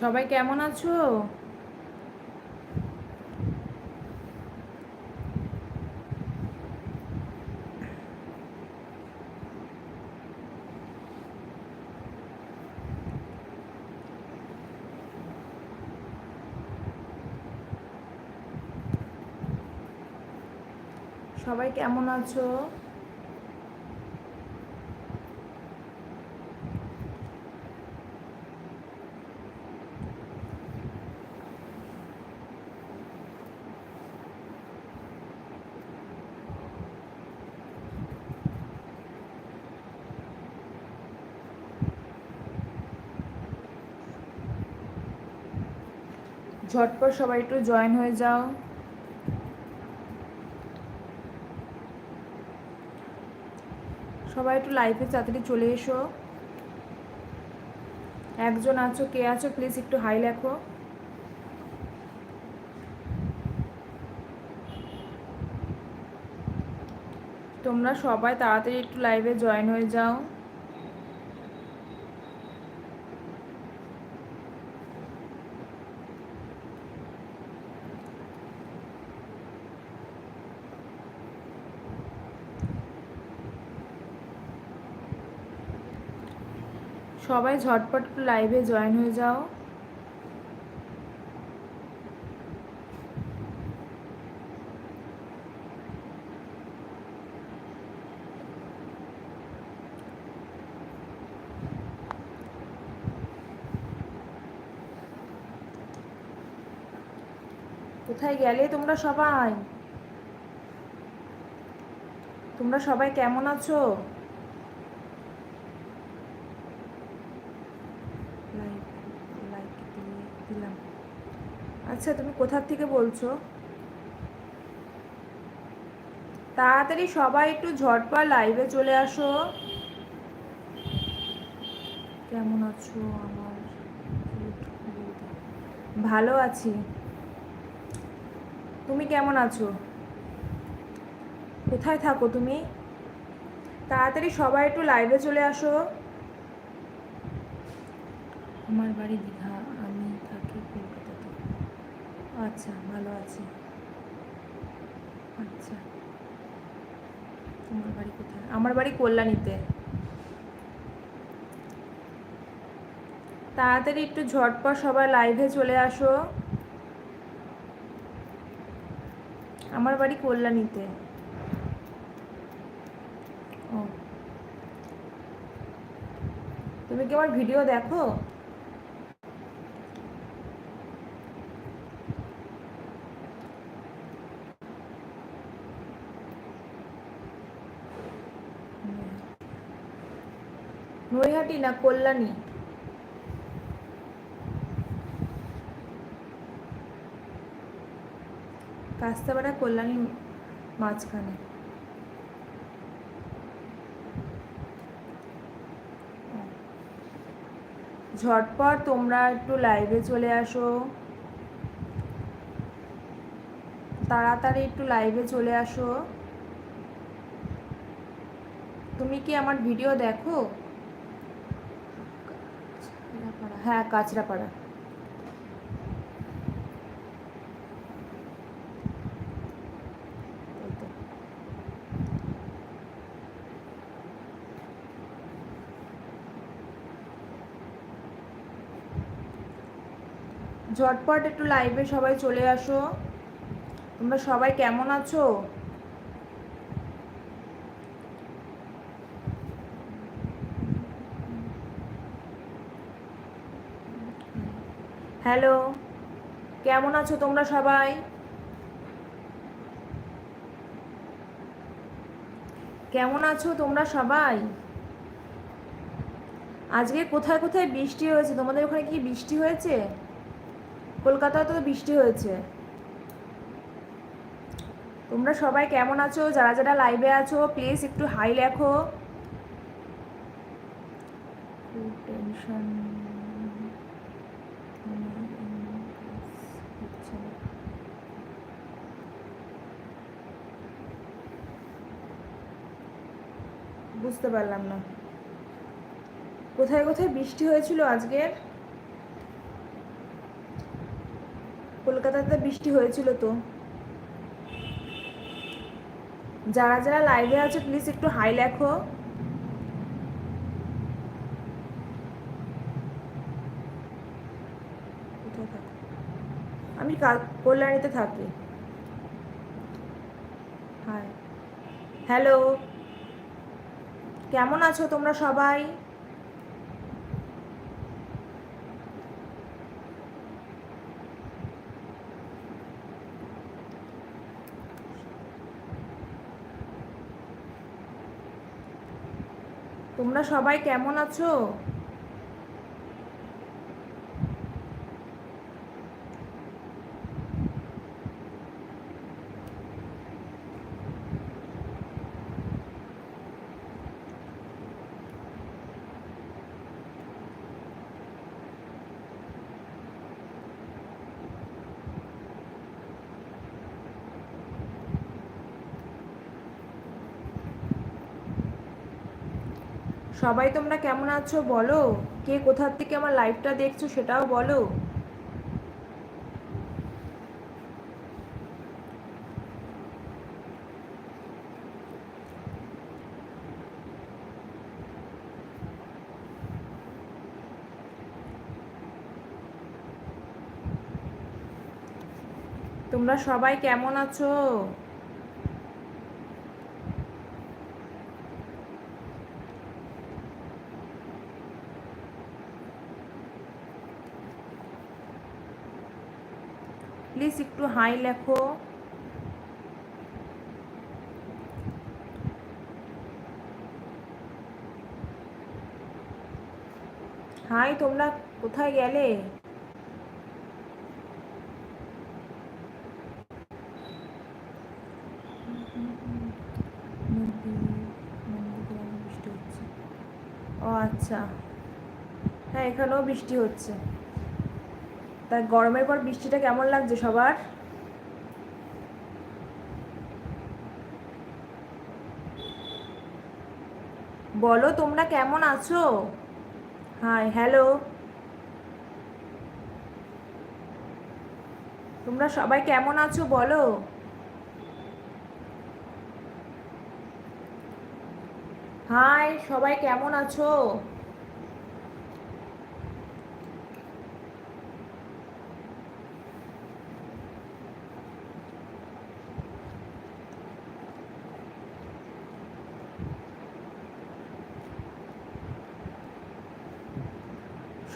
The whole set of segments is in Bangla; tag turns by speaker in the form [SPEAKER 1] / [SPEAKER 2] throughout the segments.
[SPEAKER 1] সবাই কেমন আছো? সবাই কেমন আছো? ঝটপট সবাই একটু জয়েন হয়ে যাও। সবাই একটু লাইভে তাড়াতাড়ি চলে এসো। একজন আছো, কে আছো প্লিজ একটু হাই লেখো। তোমরা সবাই তাড়াতাড়ি একটু লাইভে জয়েন হয়ে যাও। সবাই ঝটপট লাইভে জয়েন হয়ে যাও। কোথায় গেলে তোমরা সবাই? তোমরা সবাই কেমন আছো লাইক লাইক দিয়ে দিলাম আচ্ছা তুমি কোথার থেকে বলছো? তাড়াতাড়ি সবাই একটু ঝটপট লাইভে চলে আসো। কেমন আছো আমার? ভালো আছি। তুমি কেমন আছো? কোথায় থাকো তুমি? তাড়াতাড়ি সবাই একটু লাইভে চলে আসো। আমার বাড়ি দীঘা। আচ্ছা ভালো আছি। আচ্ছা। তোমার বাড়ি কোথায়? আমার বাড়ি কল্যাণীতে। তাড়াতাড়ি একটু ঝটপট সবাই লাইভে চলে আসো। আমার বাড়ি কল্যাণীতে। ও। তুমি কি আমার ভিডিও দেখো? না কল্যাণী? কাস্তাপাড়া কল্যাণী মাঝখানে। ঝটপট তোমরা একটু লাইভে চলে আসো। তাড়াতাড়ি একটু লাইভে চলে আসো। তুমি কি আমার ভিডিও দেখো? হ্যাঁ কাঁচরাপাড়া। ঝটপট একটু লাইভে সবাই চলে আসো। তোমরা সবাই কেমন আছো? হ্যালো, কেমন আছো তোমরা সবাই? কেমন আছো তোমরা সবাই? আজকে কোথায় কোথায় বৃষ্টি হয়েছে? তোমাদের ওখানে কি বৃষ্টি হয়েছে? কলকাতায় তো বৃষ্টি হয়েছে। তোমরা সবাই কেমন আছো? যারা যারা লাইভে আছো প্লিজ একটু হাই লেখো। টেনশন বুঝতে পারলাম না। কোথায় কোথায় বৃষ্টি হয়েছিল আজকের? কলকাতাতে বৃষ্টি হয়েছিল তো। যারা যারা লাইভে আছে প্লিজ একটু হাই লেখো। আমি কল্যাণীতে থাকি। হ্যালো কেমন আছো তোমরা সবাই? তোমরা সবাই কেমন আছো? সবাই তোমরা কেমন আছো বলো? কে কোথার থেকে আমার লাইভটা দেখছ সেটাও বলো। তোমরা সবাই কেমন আছো প্লিজ একটু হাই লেখো। হাই, তোমরা কোথায় গেলে? ও আচ্ছা। হ্যাঁ এখানেও বৃষ্টি হচ্ছে। তাই গরমের পর বৃষ্টিটা কেমন লাগছে সবার? বলো, তোমরা কেমন আছো? হাই হ্যালো তোমরা সবাই কেমন আছো বলো? হাই সবাই কেমন আছো?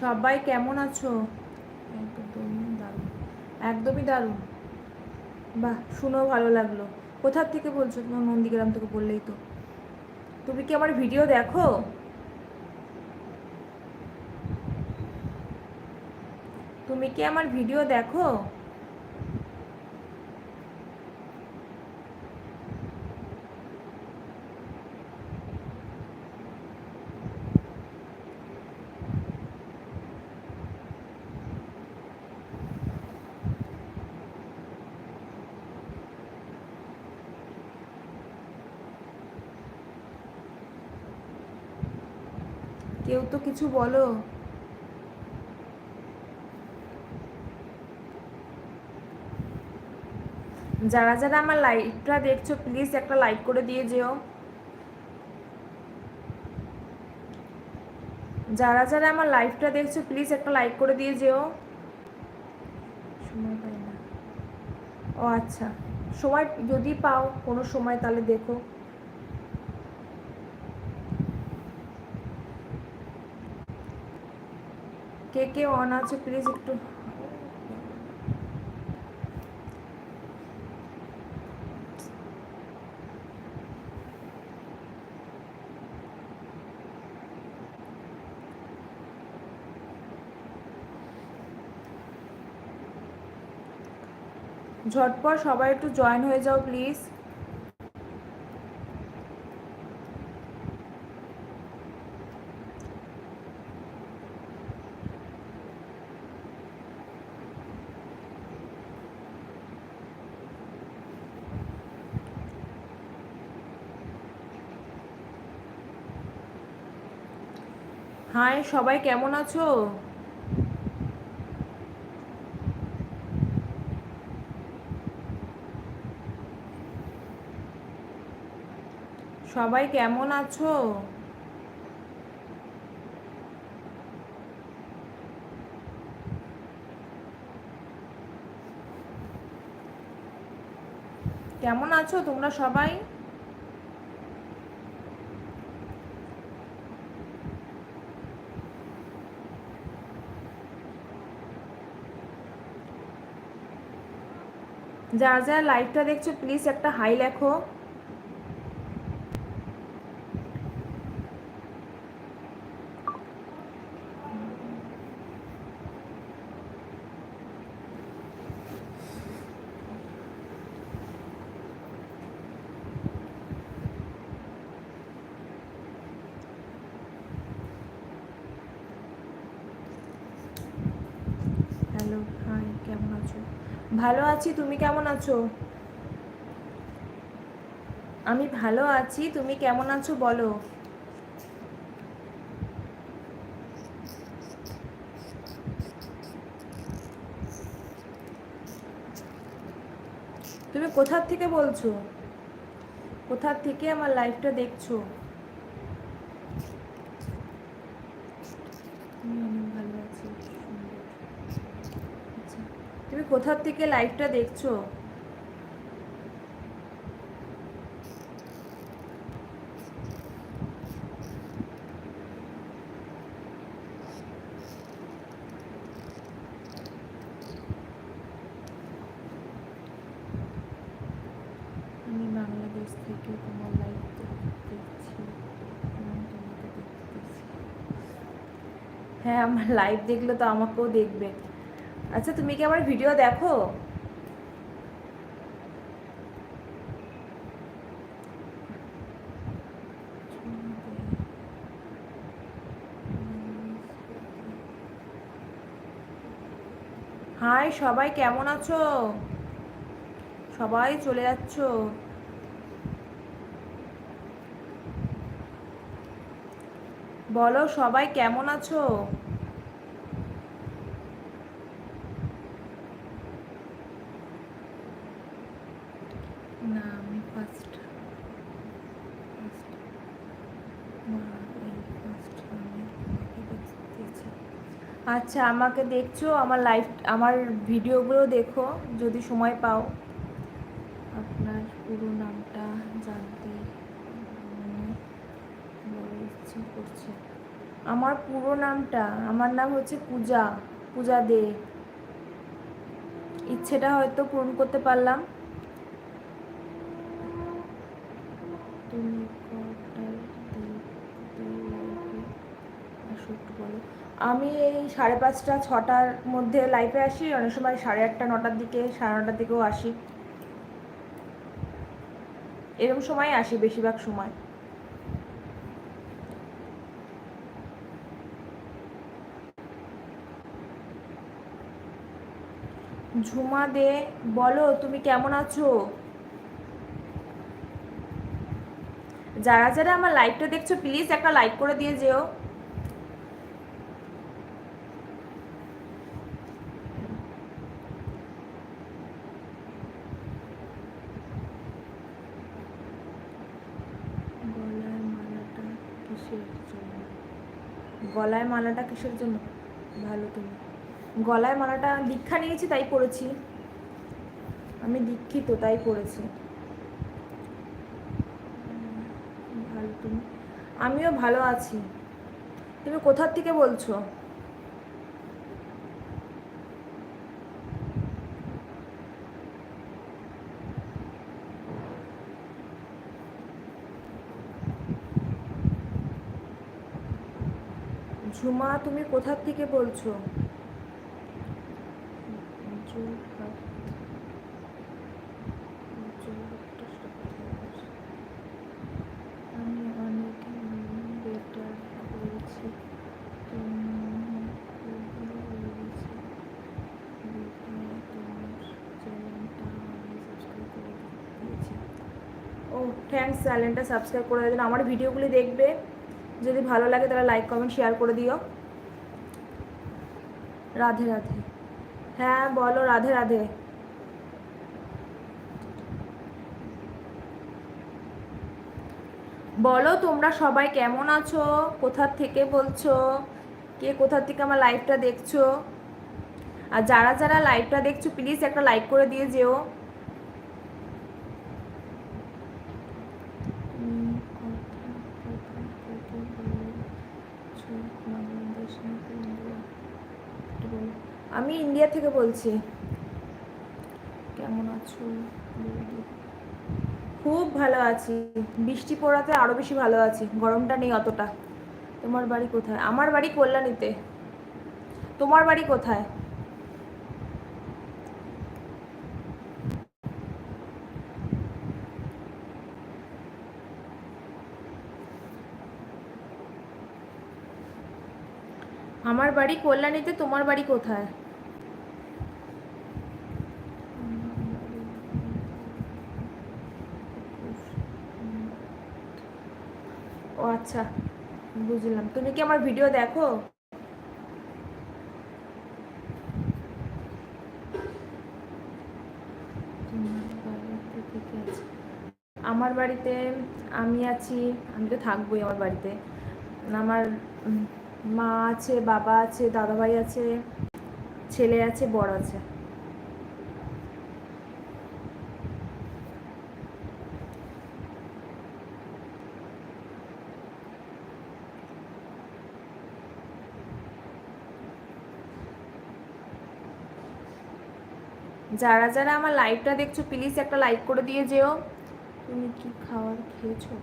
[SPEAKER 1] সবাই কেমন আছো? একদমই দারুণ। একদমই দারুণ। বাহ, শুনেও ভালো লাগল। কোথার থেকে বলছো? তোমার নন্দীগ্রাম থেকে বললেই তো। তুমি কি আমার ভিডিও দেখো? তুমি কি আমার ভিডিও দেখো? তো কিছু বলো। যারা যারা আমার লাইভটা দেখছ প্লিজ একটা লাইক করে দিয়ে যেও। যারা যারা আমার লাইভটা দেখছ প্লিজ একটা লাইক করে দিয়ে যেও। সময় পাই না। ও আচ্ছা। সময় যদি পাও, কোনো সময় তাহলে দেখো। কে কে অন আছে প্লিজ একটু। ঝটপট সবাই একটু জয়েন হয়ে যাও প্লিজ সবাই কেমন আছো? সবাই কেমন আছো? কেমন আছো তোমরা সবাই? যারা যারা লাইভটা দেখছ প্লিজ একটা হাই লেখো হ্যালো হাই কেমন আছো ভালো আছি, তুমি কেমন আছো? আমি ভালো আছি, তুমি কেমন আছো বলো? তুমি কোথার থেকে বলছো? কোথার থেকে আমার লাইফটা দেখছ আমি অনেক ভালো আছি সুন্দর। আচ্ছা তুমি কোথার থেকে লাইভটা দেখছ? হ্যাঁ আমার লাইভ দেখলে তো আমাকেও দেখবে। আচ্ছা তুমি কি আমার ভিডিও দেখো? হাই সবাই কেমন আছো? সবাই চলে যাচ্ছ? বলো, সবাই কেমন আছো না আমি ফার্স্ট আচ্ছা আমাকে দেখছ? আমার লাইফ আমার ভিডিওগুলো দেখো যদি সময় পাও। আপনার পুরো নামটা জানতে উম, ইচ্ছে করছে। আমার পুরো নামটা আমার নাম হচ্ছে পূজা পূজা দে। ইচ্ছেটা হয়তো পূরণ করতে পারলাম। তুমি আমি এই সাড়ে পাঁচটা, ছটার মধ্যে লাইফে আসি, অনেক সময় সাড়ে আটটা, নটার দিকে, সাড়ে নটার দিকেও আসি। এরকম সময় আসি বেশিরভাগ সময়। ঝুমা দে, বলো, তুমি কেমন আছো? যারা যারা আমার লাইভটা দেখছ প্লিজ একটা লাইক করে দিয়ে যেও গলায় মালাটা কিসের জন্য গলায় মালাটা কিসের জন্য? ভালো তুমি। গলায় মালাটা দীক্ষা নিয়েছি, তাই পড়েছি। আমি দীক্ষিত, তাই পড়েছি। ভালো তুমি। আমিও ভালো আছি। তুমি কোথার থেকে বলছো? ঝুমা তুমি কোথার থেকে বলছো? আমি বেটার ও থ্যাঙ্কস চ্যানেলটা সাবস্ক্রাইব করে জন্য আমার ভিডিওগুলি দেখবে যদি ভালো লাগে তাহলে লাইক কমেন্ট শেয়ার করে দিও। রাধে রাধে। হ্যাঁ বলো, রাধে রাধে। বলো, তোমরা সবাই কেমন আছো? কোথার থেকে বলছো? কে কোথার থেকে আমার লাইভটা দেখছ? আর যারা যারা লাইভটা দেখছ প্লিজ একটা লাইক করে দিয়ে যেও উম, কথা কথা বলছো, বাংলাদেশ নাকি ইন্ডিয়া? একটু বলো। আমি ইন্ডিয়া থেকে বলছি। কেমন আছো? খুব ভালো আছি। বৃষ্টি পড়াতে আরও বেশি ভালো আছি। গরমটা নেই অতটা। তোমার বাড়ি কোথায়? আমার বাড়ি কল্যাণীতে। তোমার বাড়ি কোথায়? আমার বাড়ি কল্যাণীতে, তোমার বাড়ি কোথায়? ও আচ্ছা বুঝলাম। তুমি কি আমার ভিডিও দেখো? আমার বাড়িতে আমি আছি, আমি তো থাকবোই আমার বাড়িতে। আমার মা আছে, বাবা আছে, দাদাভাই আছে, ছেলে আছে বড় আছে। যারা যারা আমার লাইভটা দেখছ প্লিজ একটা লাইক করে দিয়ে যেও। তুমি কি খাবার খেয়েছো?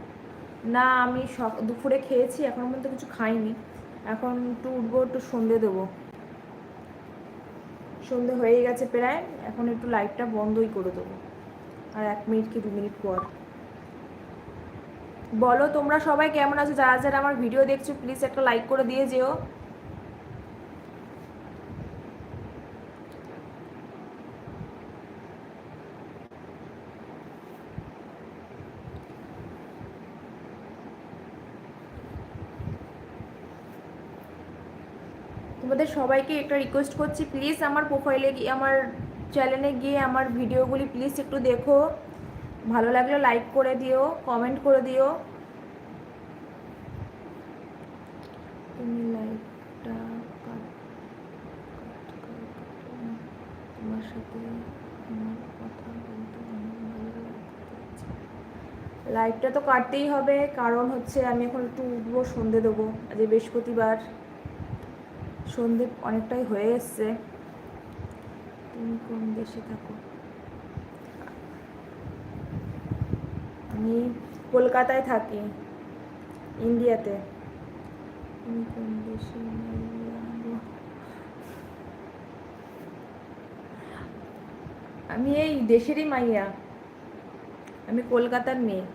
[SPEAKER 1] না, আমি সক দুপুরে খেয়েছি, এখন পর্যন্ত কিছু খাইনি। এখন একটু উঠবো, একটু সন্ধে দেবো। সন্ধে হয়ে গেছে প্রায়, এখন একটু লাইটটা বন্ধই করে দেবো। আর এক মিনিট কি দু মিনিট পর। বলো, তোমরা সবাই কেমন আছো? যারা যারা আমার ভিডিও দেখছ প্লিজ একটা লাইক করে দিয়ে যেও। তোমাদের সবাইকে একটা রিকোয়েস্ট করছি প্লিজ আমার প্রোফাইলে গিয়ে, আমার চ্যানেলে গিয়ে আমার ভিডিওগুলি প্লিজ একটু দেখো। ভালো লাগলে লাইক করে দিও কমেন্ট করে দিও। তুমি লাইকটা তোমার সাথে আমার কথা বলতে লাইভটা তো কাটতেই হবে, কারণ হচ্ছে আমি এখন একটু উঠবো, সন্ধে দেবো, আজ বৃহস্পতিবার। সন্ধে অনেকটাই হয়ে এসছে। তুমি কোন দেশে থাকো। আমি কলকাতায় থাকি, ইন্ডিয়াতে। তুমি কোন দেশে আমি এই দেশেরই মাইয়া। আমি কলকাতার মেয়ে।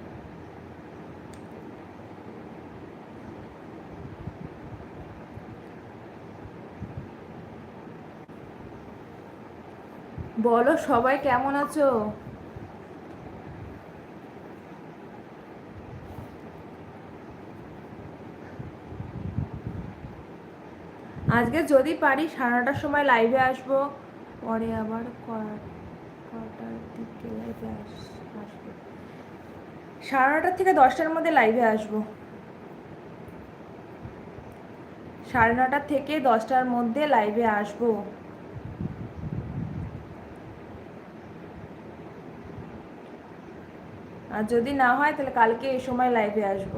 [SPEAKER 1] বলো, সবাই কেমন আছো? আজকে যদি পারি সাড়ে নটার সময় লাইভে আসব। পরে আবার কটার দিকে আসব। সাড়ে নটার থেকে দশটার মধ্যে লাইভে আসব। সাড়ে নটার থেকে দশটার মধ্যে লাইভে আসব। আর যদি না হয় তাহলে কালকে এই সময় লাইভে আসব।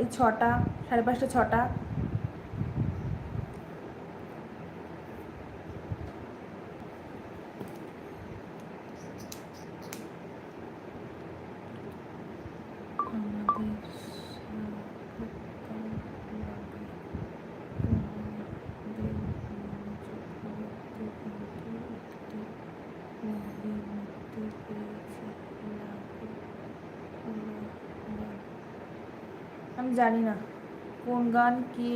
[SPEAKER 1] এই ছটা, সাড়ে পাঁচটা, ছটা। জানি না কোন গান কে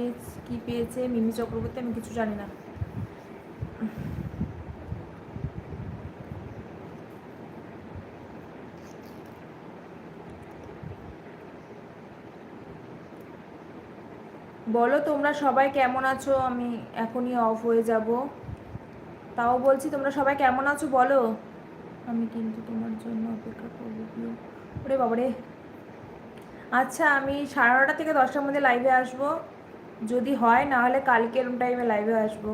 [SPEAKER 1] কি পেয়েছে মিমি চক্রবর্তী আমি কিছু জানি না বলো তোমরা সবাই কেমন আছো? আমি এখনই অফ হয়ে যাব। তাও বলছি, তোমরা সবাই কেমন আছো বলো? আমি কিন্তু তোমার জন্য অপেক্ষা করব ওরে বাবারে। আচ্ছা আমি সাড়ে নটা থেকে দশটার মধ্যে লাইভে আসব। যদি হয় নাহলে কালকে এরম টাইমে লাইভে আসব।